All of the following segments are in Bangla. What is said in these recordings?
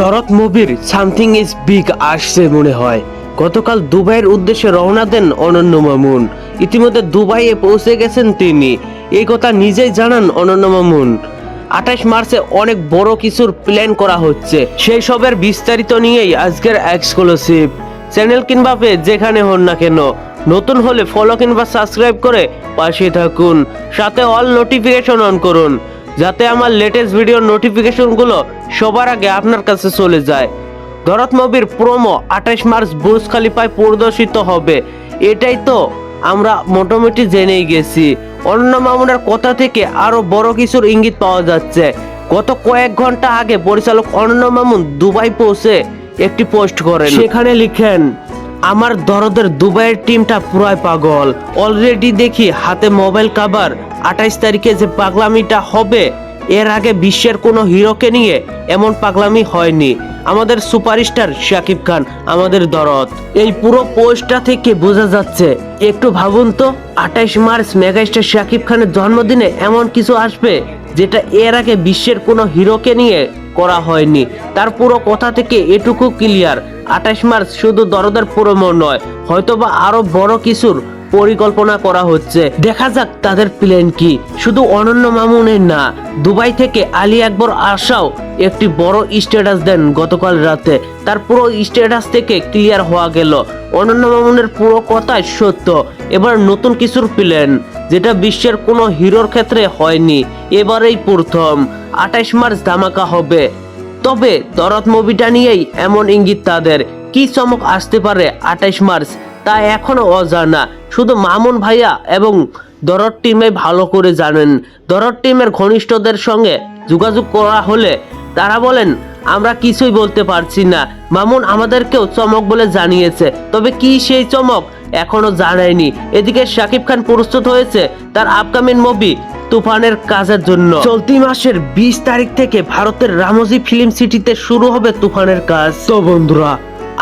দরদ মুভির সামথিং ইজ বিগ আসছে মনে হয়। গতকাল দুবাইয়ের উদ্দেশ্যে রওনা দেন অনন্য মামুন। ইতিমধ্যে দুবাইয়ে পৌঁছে গেছেন তিনি। এই কথা নিজেই জানান অনন্য মামুন। আঠাশ মার্চে অনেক বড় কিছুর প্ল্যান করা হচ্ছে। সেই সবের বিস্তারিত নিয়েই আজকের এক্সক্লুসিভ। চ্যানেল কিংবা পেজ যেখানে হন না কেন। নতুন হলে ফলো কিংবা সাবস্ক্রাইব করে পাশে থাকুন। সাথে অল নোটিফিকেশন অন করুন। যাতে আমার লেটেস্ট ভিডিওর নোটিফিকেশনগুলো সবার আগে আপনার কাছে চলে যায়। দরদ মুভির প্রোমো আঠাশ মার্চ বুর্জ খালিফায় প্রদর্শিত হবে। এটাই তো আমরা মোটামুটি জেনেই গেছি। অন্য মামুনের কথা থেকে আরও বড় কিছুর ইঙ্গিত পাওয়া যাচ্ছে। গত কয়েক ঘণ্টা আগে পরিচালক অন্য মামুন দুবাই পৌঁছে একটি পোস্ট করেন। সেখানে লিখেন, আমার দরদের দুবাইয়ের টিমটা পুরাই পাগল। অলরেডি দেখি হাতে মোবাইল কাভার আঠাইশ তারিখে যে পাগলামিটা হবে, এর আগে বিশ্বের কোনো হিরোকে নিয়ে এমন পাগলামি হয়নি। আমাদের সুপারস্টার শাকিব খান, আমাদের দরদ। এই পুরো পোস্টটা থেকে বোঝা যাচ্ছে, একটু ভাবুন তো, আঠাইশ মার্চ মেগাস্টার শাকিব খানের জন্মদিনে এমন কিছু আসবে, যেটা এর আগে বিশ্বের কোনো হিরোকে নিয়ে করা হয়নি। তার পুরো কথা থেকে এটুকু ক্লিয়ার আঠাশ মার্চ শুধু দরদের প্রোমো নয়, হয়তোবা আরও বড় কিছুর পরিকল্পনা করা হচ্ছে। দেখা যাক তাদের প্ল্যান কি। শুধু অনন্য মামুনের না, দুবাই থেকে আলী আকবর আশাও একটি বড় স্ট্যাটাস দেন গতকাল রাতে। তার পুরো স্ট্যাটাস থেকে ক্লিয়ার হওয়া গেল। অনন্য মামুনের পুরো কথাই সত্য। এবার নতুন কিছুর প্ল্যান যেটা বিশ্বের কোনো হিরোর ক্ষেত্রে হয়নি। এবারেই প্রথম। আঠাশ মার্চ ধামাকা হবে। তবে দরদ মুভিটা নিয়েই এমন ইঙ্গিত তাদের। কি চমক আসতে পারে আঠাইশ মার্চ? তা এখনও অজানা। শুধু মামুন ভাইয়া এবং দরদ টিমে ভালো করে জানেন। দরদ টিমের ঘনিষ্ঠদের সঙ্গে যোগাযোগ করা হলে তারা বলেন, আমরা কিছুই বলতে পারছি না। মামুন আমাদেরকেও চমক বলে জানিয়েছে। তবে কি সেই চমক এখনও জানায়নি। এদিকে শাকিব খান প্রস্তুত হয়েছে তার আপকামিং মুভি তুফানের কাজের জন্য। চলতি মাসের বিশ তারিখ থেকে ভারতের রামজি ফিল্ম সিটিতে শুরু হবে তুফানের কাজ। তো বন্ধুরা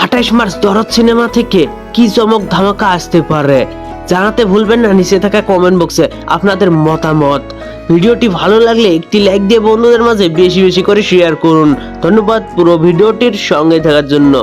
আঠাইশ মার্চ দরদ সিনেমা থেকে কি চমক ধামাকা আসতে পারে জানাতে ভুলবেন না, নিচে থাকা কমেন্ট বক্সে আপনাদের মতামত। ভিডিওটি ভালো লাগলে একটি লাইক দিয়ে বন্ধুদের মাঝে বেশি বেশি করে শেয়ার করুন। ধন্যবাদ, পুরো ভিডিওটির সঙ্গে থাকার জন্য।